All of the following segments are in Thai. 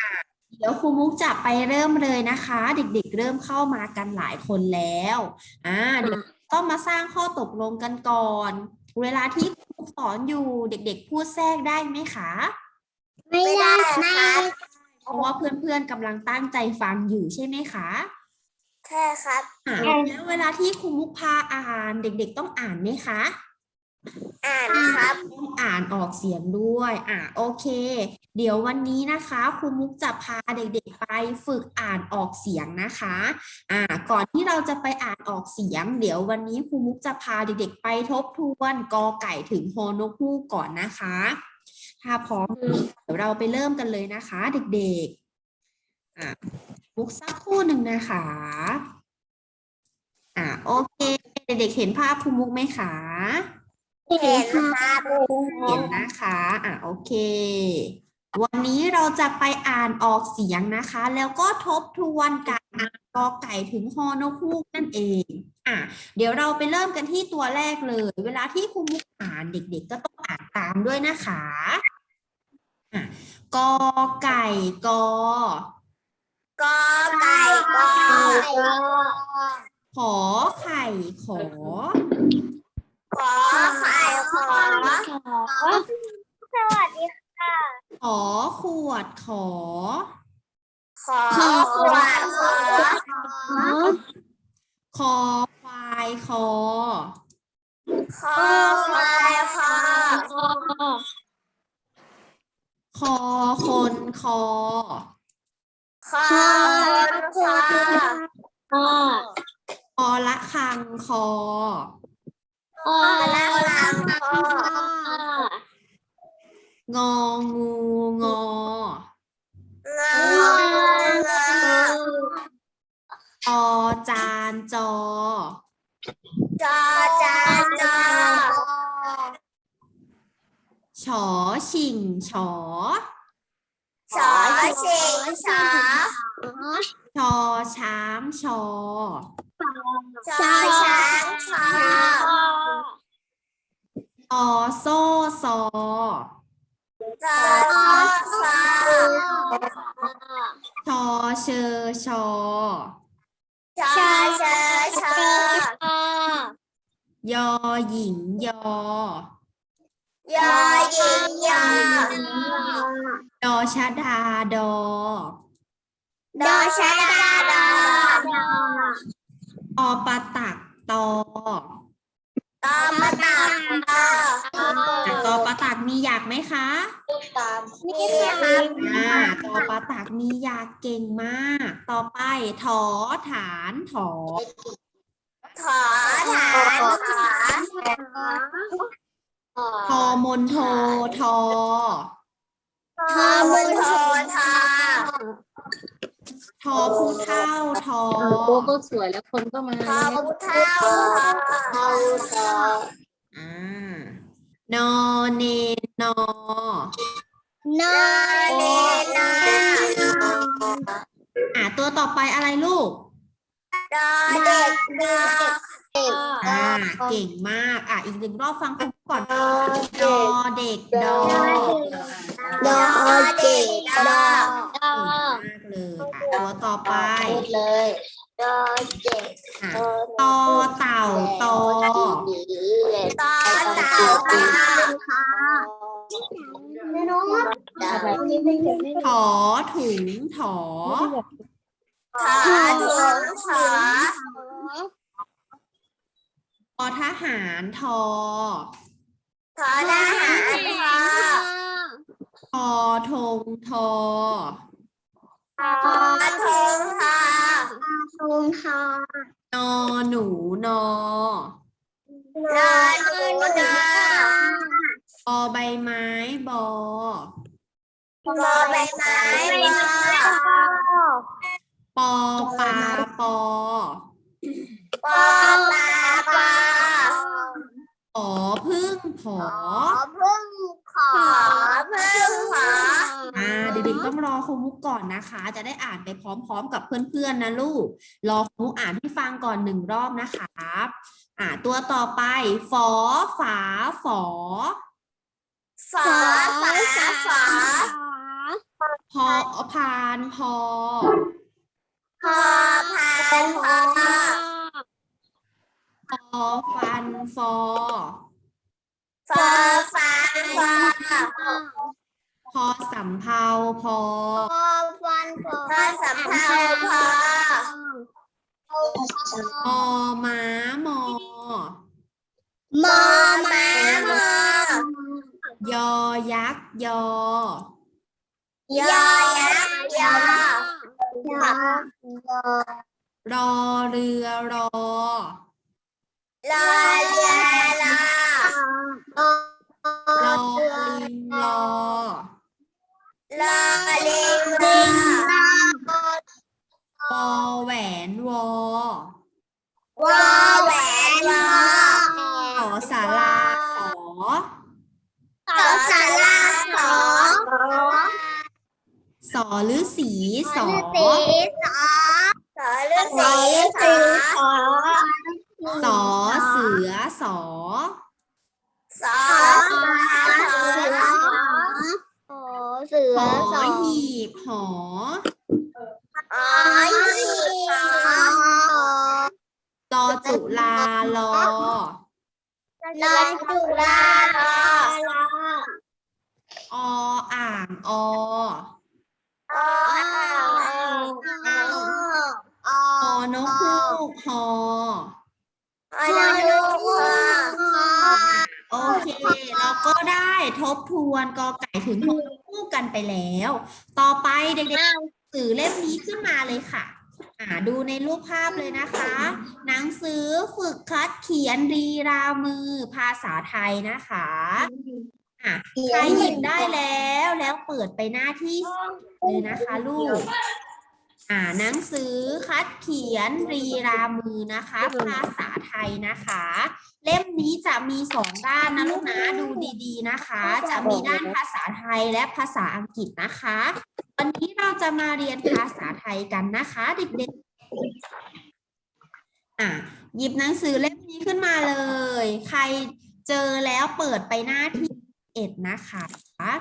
อะเดี๋ยวครูมุกจะไปเริ่มเลยนะคะ เด็กๆ เริ่มเข้ามากันหลายคนแล้วอ่าเดี๋ยวต้องมาสร้างข้อตกลงกันก่อน เวลาที่ครูสอนอยู่เด็ก ๆ พูดแทรกได้ไหมคะไม่ได้ไม่เพราะว่าเพื่อนๆกำลังตั้งใจฟังอยู่ใช่ไหมคะใช่ครับอะแล้วเวลาที่ครูมุกพาอ่าน เด็ก ๆ ต้องอ่านไหมคะ อ่านครับ อ่านออกเสียงด้วย อะโอเค เดี๋ยววันนี้นะคะครูมุกจะพาเด็กๆไปฝึกอ่านออกเสียงนะคะ อ่า ก่อนที่เราจะไปอ่านออกเสียง เดี๋ยววันนี้ครูมุกจะพาเด็กๆไปทบทวนกอไก่ถึงฮอนกฮูกก่อนนะคะ ถ้าพร้อมเดี๋ยวเราไปเริ่มกันเลยนะคะ เด็กๆ อะมุกสักครู่หนึ่งนะคะ อ่าโอเค เด็กๆเห็นภาพครูมุกไหมคะ เห็นครับเห็นนะคะอะโอเค วันนี้เราจะไปอ่านออกเสียงนะคะ แล้วก็ทบทวนการอ่านกอไก่ถึงฮอนกฮูกนั่นเอง อะ เดี๋ยวเราไปเริ่มกันที่ตัวแรกเลย เวลาที่ครูมุกอ่านเด็ก ๆ ก็ต้องอ่านตามด้วยนะคะอะกอไก่กอกอไก่กอขอไข่ขอ ขอไข่ขอสวัสดีค่ะ ขอขวดขอ ขอขวดขอขอควายคอ ขอควายขอ คอคนคอ ขอคนขอ คอละคังคอ ขอละลังขอ งองูงอ งอ ออจานจอ จอจานจอ ฉอชิงฉอ ชอชิงชอ ชอช้างช อชอช้างชอออโซ่ซอจอชอชอเชอชอชอเชอชอยอหญิงยอยอยิงยอดอชดาดอดอชดาดอ อปะตักตอตอมาตามตออะตอปะตักมีอยากไหมคะนี่ครับอ่าตอปะตักมีอยากเก่งมาก ต่อไปถอฐานถอขอฐานขอทอมนโททอทอมนโททอ อผู้เท่าทอโบก็สวยแล้วคนก็มาทอผู้เท่าทอทออ่านอเนนนอนอเนนออ่าตัวต่อไปอะไรลูกดอเด็กดอ อ่า เก่งมาก อะ อีกหนึ่งรอบฟังคำก่อนดอเด็กดอดอเด็กดอเก่งมากเลยอะตัวต่อไปเลยดอเด็กอะตอเต่าตอตอเต่าตอถอถุงถอขอถุงขอท อทหารทอขอทหารขอทอธงทอขอทงขอทงขอนอหนูนอนอหนูนอบอใบไม้บอบอใบไม้บอปอปลาปอ ปอปลาปอผอพึ่งผอ พึ่งขอพึ่งขออ่าเด็กๆต้องรอครูมุกก่อนนะคะ จะได้อ่านไปพร้อมๆ กับเพื่อนๆนะลูก รอครูมุกอ่านให้ฟังก่อนหนึ่งรอบนะคะอ่าตัวต่อไปฝอฝาฝอฝอฝาฝอพอพานพอพอพานพอ ฟอฟันฟอฟอฟานฟอพอสำเภาพอพอฟันพอพอสำเภาพอมอม้ามอมอม้ามอยอยักษ์ยอยอยักษ์ยอรอเรือรอ รอเรือรอรอลิงรอรอลิงรอวอแหวนวอวอแหวนวอสอสาราสอต่อสาราสอสอหรือสีสอสอฤาษีสอ สอเสือสอ สอเสือหอหีบหออ๋อหีบลอจุลาลอลอจุฬาลอออ่างอออ่างอฮอนกฮูกฮอ อนลูกหัวโอเค เราก็ได้ทบทวนกอไก่ถึงฮอนกฮูกกันไปแล้ว ต่อไปเด็กๆหนังสือเล่มนี้ขึ้นมาเลยค่ะ อ่าดูในรูปภาพเลยนะคะ หนังสือฝึกคัดเขียนรีรามือภาษาไทยนะคะอะใครหยิบได้แล้วแล้วเปิดไปหน้าที่เลยนะคะลูก อ่าหนังสือคัดเขียนรีรามือนะคะ ภาษาไทยนะคะ เล่มนี้จะมีสองด้านนะลูกนะดูดีๆนะคะ จะมีด้านภาษาไทยและภาษาอังกฤษนะคะ วันนี้เราจะมาเรียนภาษาไทยกันนะคะเด็กๆอะหยิบหนังสือเล่มนี้ขึ้นมาเลย ใครเจอแล้วเปิดไปหน้าที่เอ็ดนะคะอะ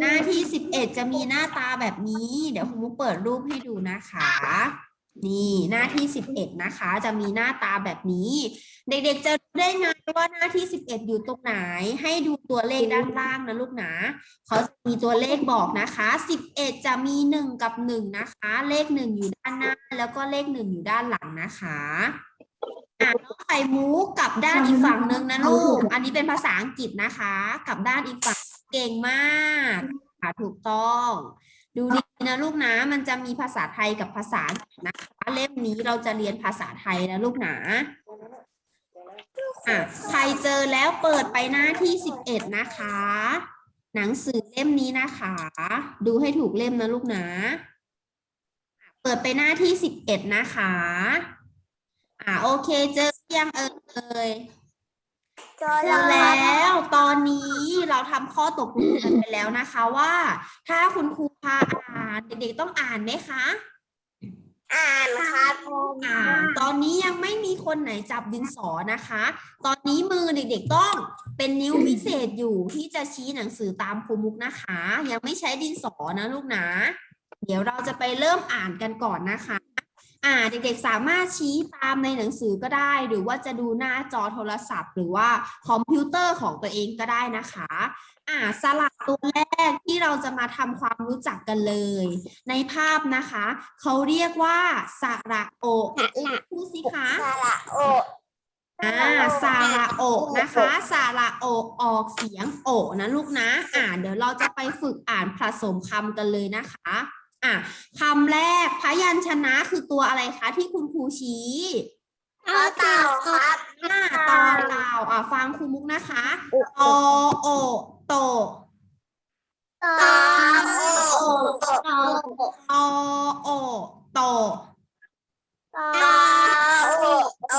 หน้าที่สิบเอ็ดจะมีหน้าตาแบบนี้ เดี๋ยวคุณมุกเปิดรูปให้ดูนะคะ นี่หน้าที่สิบเอ็ดนะคะ จะมีหน้าตาแบบนี้ เด็กๆจะรู้ได้ไงว่าหน้าที่สิบเอ็ดอยู่ตรงไหน ให้ดูตัวเลขด้านล่างนะลูกนะเขาจะมีตัวเลขบอกนะคะสิบเอ็ดจะมีหนึ่งกับหนึ่งนะคะ เลขหนึ่งอยู่ด้านหน้า แล้วก็เลขหนึ่งอยู่ด้านหลังนะคะอ่าน้องไข่มุกกลับด้านอีกฝั่งหนึ่งนะลูก อันนี้เป็นภาษาอังกฤษนะคะ กลับด้านอีกฝั่ง เก่งมากค่ะถูกต้อง ดูดีนะลูกนะ มันจะมีภาษาไทยกับภาษาอังกฤษนะคะเล่มนี้เราจะเรียนภาษาไทยนะลูกนะอะใครเจอแล้วเปิดไปหน้าที่สิบเอ็ดนะคะ หนังสือเล่มนี้นะคะ ดูให้ถูกเล่มนะลูกนะอะเปิดไปหน้าที่สิบเอ็ดนะคะ อ่าโอเคเจอยังเอ่ย จอเจอแล้วตอนนี้เราทำข้อตกลงกันไปแล้วนะคะว่า ถ้าคุณครูพาอ่านเด็กๆต้องอ่านไหมคะ อ่านครับอ่าตอนนี้ยังไม่มีคนไหนจับดินสอนะคะ ตอนนี้มือเด็กๆต้องเป็นนิ้วพิเศษอยู่ที่จะชี้หนังสือตามครูมุกนะคะ ยังไม่ใช้ดินสอนะลูกนะ เดี๋ยวเราจะไปเริ่มอ่านกันก่อนนะคะ อ่าเด็กๆสามารถชี้ตามในหนังสือก็ได้ หรือว่าจะดูหน้าจอโทรศัพท์ หรือว่าคอมพิวเตอร์ของตัวเองก็ได้นะคะอ่าสลักตัวแรกที่เราจะมาทำความรู้จักกันเลย ในภาพนะคะ เขาเรียกว่าสระโอะพูดสิคะสระโออ่าสระโอะนะคะสระโอะออกเสียงโอะนะลูกนะ อ่าเดี๋ยวเราจะไปฝึกอ่านผสมคำกันเลยนะคะ อะคำแรกพยัญชนะคือตัวอะไรคะที่คุณครูชี้ต่อเต่าครับอ่าตอเต่าอ่าฟังครูมุกนะคะตอโอโตต่อโอต่อตอโอโตต่อโอโอ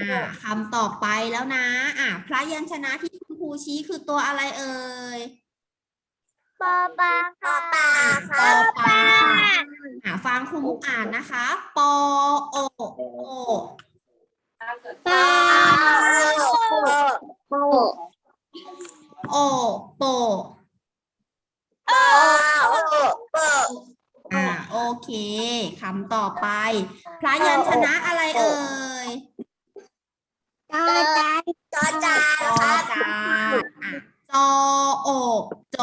อ่าคำต่อไปแล้วนะ อ่าพระยัญชนะที่คุณครูชี้คือตัวอะไรเอ่ย ปอปลาปอปลาปอปลาอ่าฟังครูมุกอ่านนะคะ ปอโอโอปลาโปโอโอโอโปอ่าโอเคคำต่อไป พระยัญชนะอะไรเอ่ยจอจานจอจานจอจาน อะจอโอโจ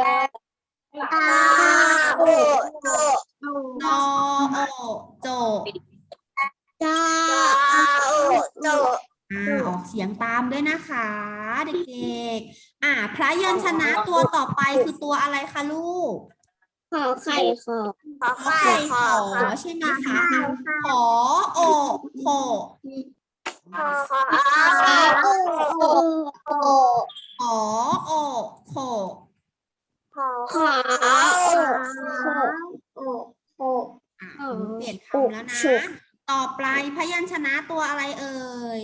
จาโอโจจอโอโจจาโอโจอ่าออกเสียงตามด้วยนะคะ เด็กๆ อ่า พระยัญชนะตัวต่อไปคือตัวอะไรคะลูก ขอไข่ขอขอขอไข่ขขออใช่ไหมคะขอโอโคขอขอโอโอโอขอโอโคขอขอโอโอ อะอ๋อเปลี่ยนคำแล้วนะ ฉุก ต่อไปพยัญชนะตัวอะไรเอ่ย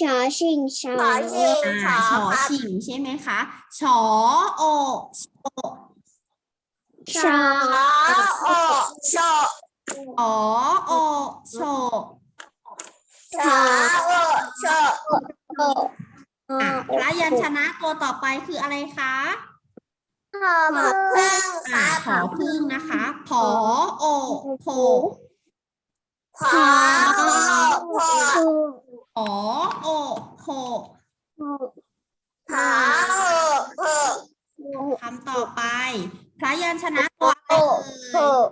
ชอชิงชอชิง อ่าชอชิงใช่ไหมคะชอโอโชชอโอโชขอโอโช ชอโอโชโอ อะพระยัญชนะตัวต่อไปคืออะไรคะขอพึ่งคอ่ารับขอพึ่งนะคะผอโอโพขอโอโอขอโอโคขอโอโอคำต่อไป พระยัญชนะตัวอะไรเอ่ย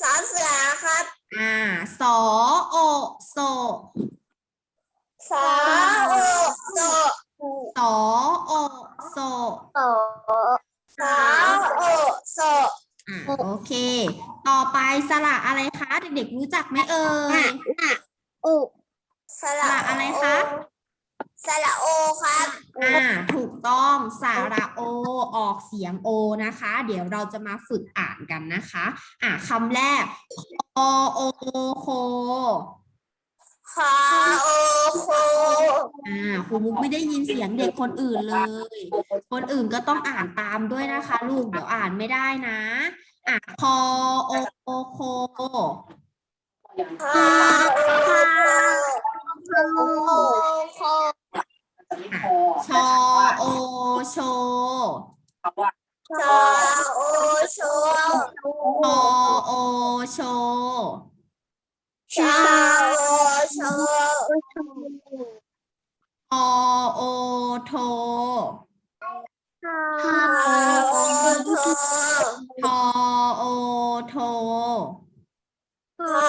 สอเสือครับ อ่าสอโอโซ สอโอโซสอโอโซสอสอโอโซอ่าโอเค ต่อไปสระอะไรคะเด็กๆรู้จักไหมเอ่ยโอสสระอะไรคะ สระโอครับอ่าถูกต้องสระโอออกเสียงโอนะคะ เดี๋ยวเราจะมาฝึกอ่านกันนะคะ อ่าคำแรกคอโอโค ขอโอโคอ่าครูมุกไม่ได้ยินเสียงเด็กคนอื่นเลย คนอื่นก็ต้องอ่านตามด้วยนะคะ ลูกเดี๋ยวอ่านไม่ได้นะอะคอโอโคขอโอโคชอโอโชชอโอโชพอโอโช ชอโอโชพอโอโทขอโอโททอโอโทขอ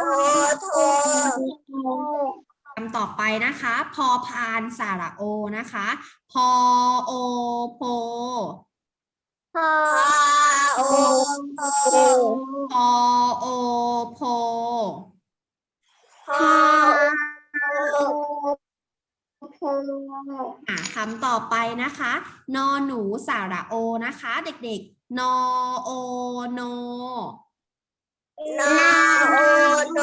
โอโทคำต่อไปนะคะ พอพานสระโอนะคะ พอโอโพขอโอโทพอโอโพ ขอโอโทอะคำต่อไปนะคะ นอหนูสระโอนะคะ เด็กๆ นอโอโน นาโอโน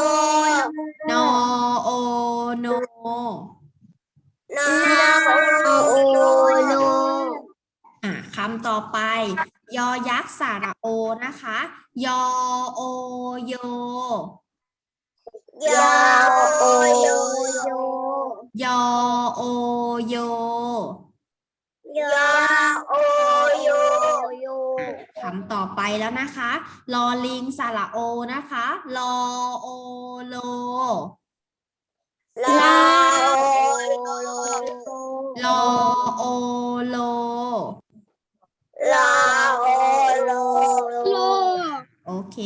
นอโอโน นาโอโนอะคำต่อไป ยอยักษ์สระโอนะคะ ยอโอโย ยาโอโยโยยอโอโยยาโอโยโยคำต่อไปแล้วนะคะลอลิงสระโอนะคะลอโอโลลาโอโลลอโอโลลาโอโลโล โอเค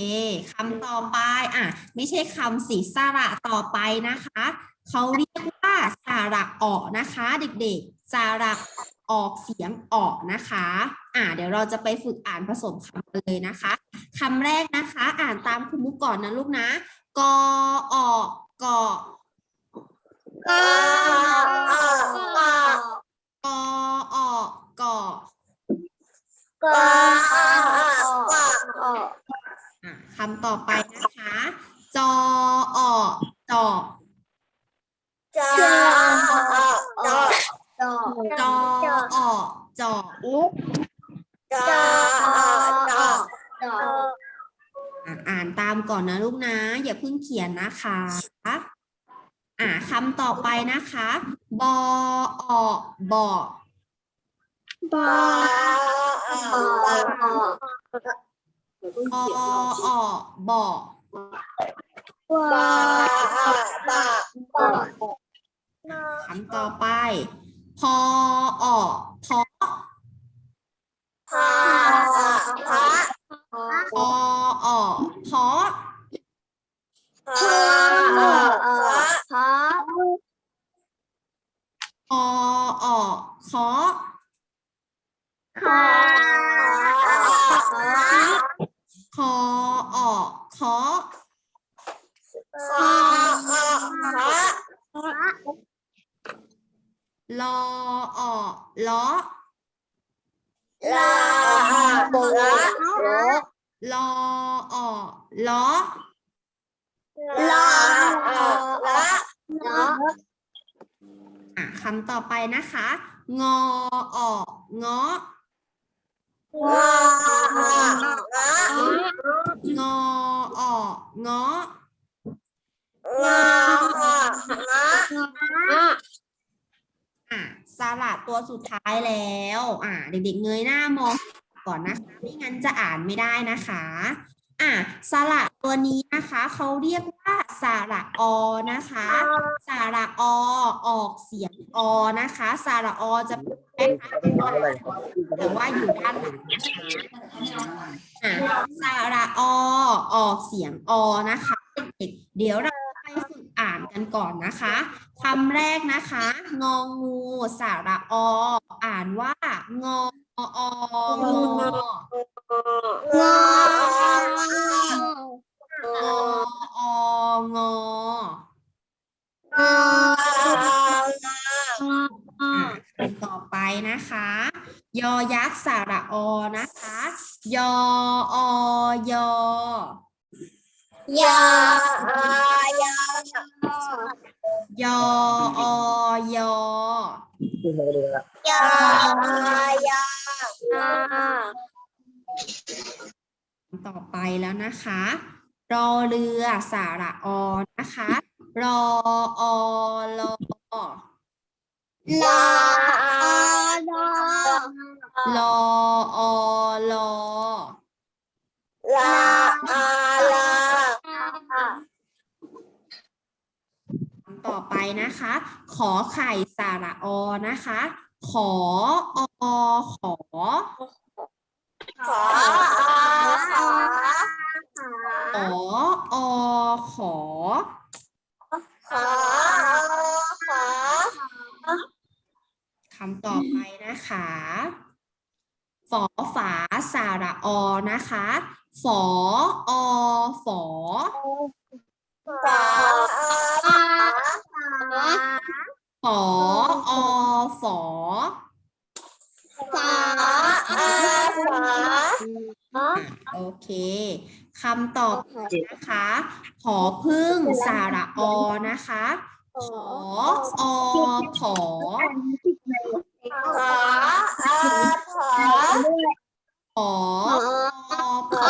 คำต่อไปอะไม่ใช่คำสีสระต่อไปนะคะ เขาเรียกว่าสระออกนะคะ เด็กๆ สระออกเสียงออกนะคะ อะเดี๋ยวเราจะไปฝึกอ่านผสมคำกันเลยนะคะคำแรกนะคะ อ่านตามคุณมุกก่อนนะลูกนะ กอออกกอกาออกกอออกกอกกาออกอะ คำต่อไปนะคะจอออกจอกจาออกจอจอจอออกจอกจาออกจอจออะอ่านตามก่อนนะลูกนะ อย่าเพิ่งเขียนนะคะอ่าคำต่อไปนะคะ บอออกบอ กบออกอออบอกบาบาบาคำต่อไป พอออพอพาพาพอออพอพาพาพอออขอ พา คอออขอพาพาลอออล้อลาบละลอออล้อลาละอะคำต่อไปนะคะ งอออกงองาละ งอออกงองาละอะสระตัวสุดท้ายแล้ว อะเด็กๆเงยหน้ามองก่อนนะคะไม่งั้นจะอ่านไม่ได้นะคะ อะสระตัวนี้นะคะเขาเรียกว่าสระอนะคะสระอออกเสียงอนะคะสระอจะเป็นคล้ายๆแต่ว่าอยู่ด้านหลังนะคะอะสระอออกเสียงอนะคะเด็กๆเดี๋ยวเราไปฝึกอ่านกันก่อนนะคะคำแรกนะคะ งองูสระออ่านว่างอ ององางอององอต่อไปนะคะ ยอยักษ์สระอนะคะ ยออยอยายายยออยอยา ยาต่อไปแล้วนะคะ รอเรือสระอนะคะ รออลอลาลาลออลอลาอาลาคำต่อไปนะคะ ขอไข่สระอนะคะ ขออขอขออขอขออขอ ขอขอคำต่อไปนะคะฝอฝาสาระอนะคะฝออฝอขอฝอ ฝออฝอขออาขออะโอเคคำต่อไปนะคะขอพึ่งสระอนะคะขออขอขออาขอขออขขออขอ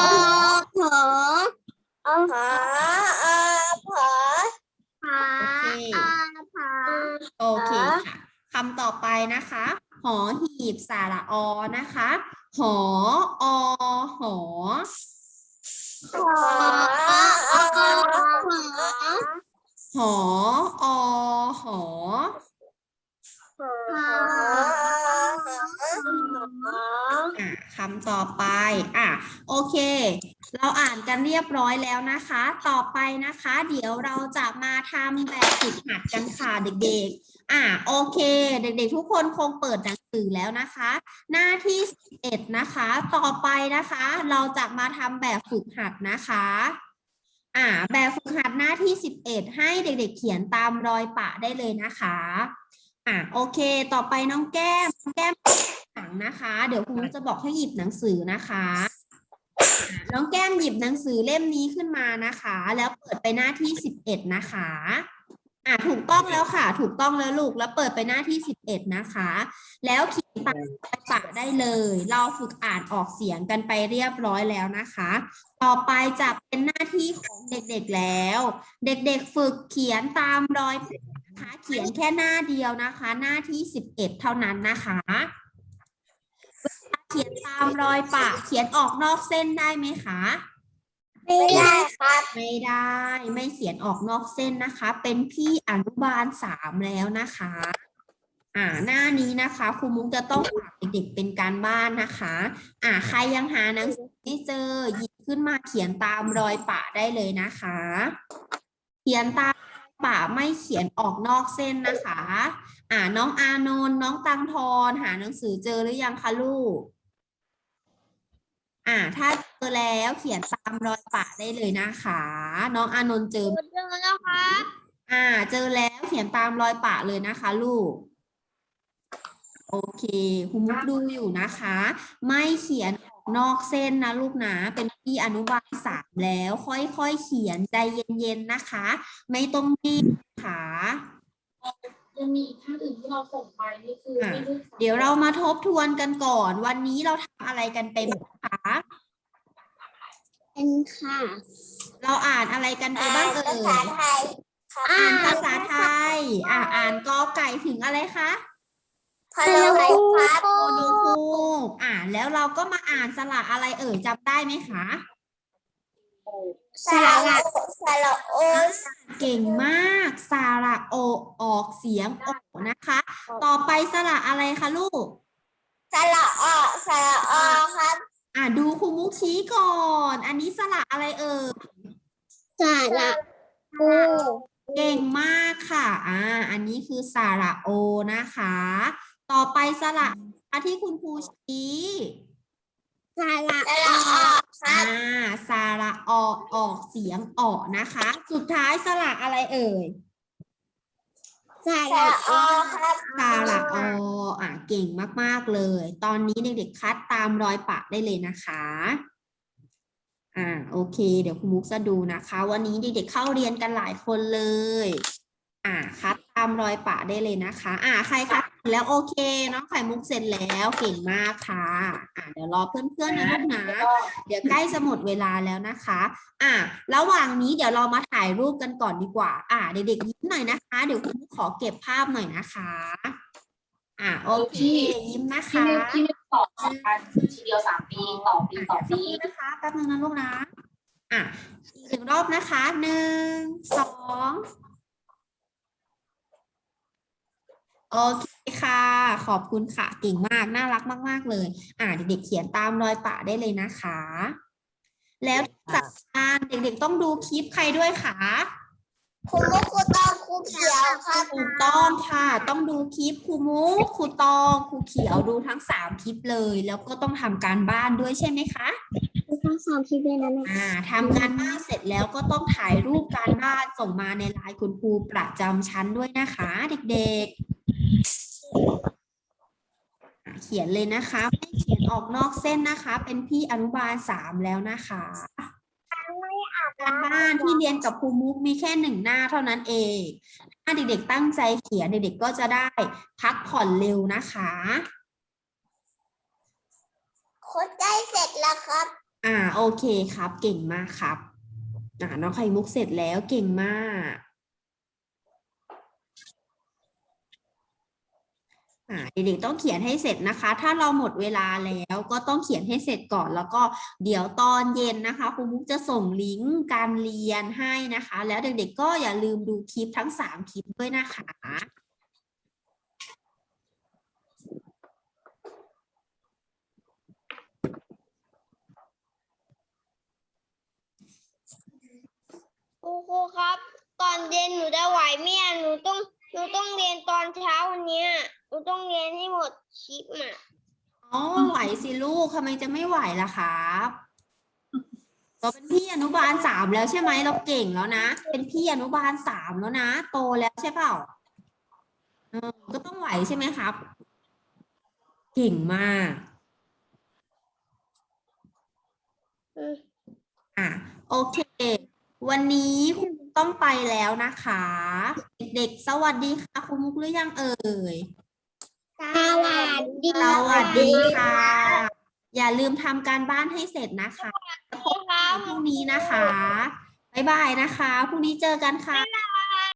ขออาขอขออาขอ โอเคค่ะคำต่อไปนะคะ หอหีบสระอนะคะ หออหอขออาขอหออหอขออะ คำต่อไป อะ โอเค เราอ่านกันเรียบร้อยแล้วนะคะ ต่อไปนะคะ เดี๋ยวเราจะมาทำแบบฝึกหัดกันค่ะเด็กๆ อะ โอเค เด็กๆ ทุกคนคงเปิดหนังสือแล้วนะคะ หน้าที่11นะคะ ต่อไปนะคะ เราจะมาทำแบบฝึกหัดนะคะ อ่า แบบฝึกหัดหน้าที่ 11 ให้เด็ก ๆ เขียนตามรอยปะได้เลยนะคะ อะโอเค ต่อไปน้องแก้มน้องแก้ม หนังนะคะ เดี๋ยวครูจะบอกให้หยิบหนังสือนะคะอะน้องแก้มหยิบหนังสือเล่มนี้ขึ้นมานะคะ แล้วเปิดไปหน้าที่สิบเอ็ดนะคะอะถูกต้องแล้วค่ะ ถูกต้องแล้วลูกแล้วเปิดไปหน้าที่สิบเอ็ดนะคะ แล้วเขียนตามปากได้เลย เราฝึกอ่านออกเสียงกันไปเรียบร้อยแล้วนะคะ ต่อไปจะเป็นหน้าที่ของเด็กๆแล้ว เด็กๆฝึกเขียนตามรอยปากนะคะ เขียนแค่หน้าเดียวนะคะ หน้าที่สิบเอ็ดเท่านั้นนะคะ เขียนตามามรอยปะ เขียนออกนอกเส้นได้ไหมคะ ไม่ได้ครับไม่ได้ ไม่เขียนออกนอกเส้นนะคะ เป็นพี่อนุบาลสามแล้วนะคะ อ่าหน้านี้นะคะครูมุกจะต้องฝากเด็กๆเป็นการบ้านนะคะ อ่าใครยังหาหนังสือไม่เจอหยิบขึ้นมาเขียนตามรอยปะได้เลยนะคะ เขียนตามรอยปะไม่เขียนออกนอกเส้นนะคะ อ่าน้องอานนท์น้องตังทอนหาหนังสือเจอหรือยังคะลูก อ่า ถ้าเจอแล้วเขียนตามรอยปะได้เลยนะคะ น้องอานนท์เจอ เจอแล้วครับอ่า เจอแล้วเขียนตามรอยปะเลยนะคะ ลูก โอเคคุณมุกดูอยู่นะคะ ไม่เขียนออกนอกเส้นนะลูกนะเป็นพี่อนุบาลสามแล้ว ค่อยๆเขียนใจเย็นๆนะคะ ไม่ต้องรีบนะคะ ยังมีอีกท่านอื่นที่เราส่งไปนี่คืออะไม่ได้เดี๋ยวเรามาทบทวนกันก่อน วันนี้เราทำอะไรกันไปบ้างคะเป็นค่ะเราอ่านอะไรกันไปบ้างเอ่ภายษาไทยอ่านภาษาไทย อ่าอ่านกอไก่ถึงอะไรคะพะโล้ครับโอโนคูกอ่าแล้วเราก็มาอ่านสระอะไรเอ่ยจำได้ไหมคะ สระสระโอเก่งมากสระโอออกเสียงโอนะคะ ต่อไปสระอะไรคะลูก สระอสระอครับ อ่าดูครูมุกชี้ก่อน อันนี้สระอะไรเอ่ยสระโอเก่งมากค่ะ อ่า อันนี้คือสระโอนะคะ ต่อไปสระที่คุณครูชี้ สระอครั อ่า บ ส ระอออกเสียงออกนะคะ สุดท้ายสระอะไรเอ่ย สระอครับสระออะเก่งมากๆเลย ตอนนี้เด็กๆคัดตามรอยปะได้เลยนะคะ อ่าโอเค เดี๋ยวคุณมุกจะดูนะคะ วันนี้เด็กๆเข้าเรียนกันหลายคนเลย อ่าคัดตามรอยปะได้เลยนะคะ อ่าใครคัดเสร็จ แล้วโอเคน้องไข่มุกเสร็จแล้วเก่งมากค่ะ อ่าเดี๋ยวรอเพื่อนๆนะลูกนะ เดี๋ยวใกล้จะหมดเวลาแล้วนะคะ อะระหว่างนี้เดี๋ยวเรามาถ่ายรูปกันก่อนดีกว่า อะเด็กๆยิ้มหน่อยนะคะ เดี๋ยวคุณขอเก็บภาพหน่อยนะคะ อะโอเคยิ้มนะที่คะไม่ที่ไม่ต่อกันทีเดียวสามปีต่อปีต่อสักปีครู่นะคะแป๊บนึงนะลูกนะ อะอีกหนึ่งรอบนะคะหนึ่งสอง โอเคค่ะ ขอบคุณค่ะ เก่งมาก น่ารักมาก ๆ เลย อ่าเด็กๆเขียนตามรอยปะได้เลยนะคะ แล้วที่สำคัญเด็กๆต้องดูคลิปใครด้วยคะคุณมุกครูตองครูเขียวครับถูกต้องค่ะ ต้องดูคลิปครูมุกครูตองครูเขียวดูทั้งสามคลิปเลย แล้วก็ต้องทำการบ้านด้วยใช่ไหมคะทั้งสามคลิปเลยนะแม่อ่าทำการบ้านเสร็จแล้วก็ต้องถ่ายรูปการบ้านส่งมาในไลน์คุณครูประจำชั้นด้วยนะคะ เด็กๆอะ เขียนเลยนะคะไม่เขียนออกนอกเส้นนะคะ เป็นพี่อนุบาลสามแล้วนะคะการบ้านที่เรียนกับครูมุกมีแค่หนึ่งหน้าเท่านั้นเอง ถ้าเด็กๆตั้งใจเขียนเด็กๆก็จะได้พักผ่อนเร็วนะคะโคดได้เสร็จแล้วครับ อ่าโอเคครับ เก่งมากครับ อ่าน้องไข่มุกเสร็จแล้วเก่งมาก อ่า เด็กๆต้องเขียนให้เสร็จนะคะ ถ้าเราหมดเวลาแล้วก็ต้องเขียนให้เสร็จก่อน แล้วก็เดี๋ยวตอนเย็นนะคะครูมุกจะส่งลิงก์การเรียนให้นะคะ แล้วเด็กๆก็อย่าลืมดูคลิปทั้งสามคลิปด้วยนะคะครูครูครับ ตอนเย็นหนูจะไหวไหมอะหนูต้องหนูต้องเรียนตอนเช้าวันเนี้ ยหนูต้องเรียนให้หมดคลิปอะอ๋อไหวสิลูกทำไมจะไม่ไหวล่ะครับเราเป็นพี่อนุบาลสามแล้วใช่ไหมเราเก่งแล้วนะ เป็นพี่อนุบาลสามแล้วนะโตแล้วใช่เปล่าเออก็ต้องไหวใช่ไหมครับ เก่งมากอืมอะโอเค วันนี้คุณมุกต้องไปแล้วนะคะ เด็กๆสวัสดีค่ะคุณมุกหรือยังเอ่ยส วัสดีสวัสดีค่ะ อย่าลืมทำการบ้านให้เสร็จนะคะพบกันพรุ่งนี้นะคะ บ๊ายบายนะคะ พรุ่งนี้เจอกันค่ะ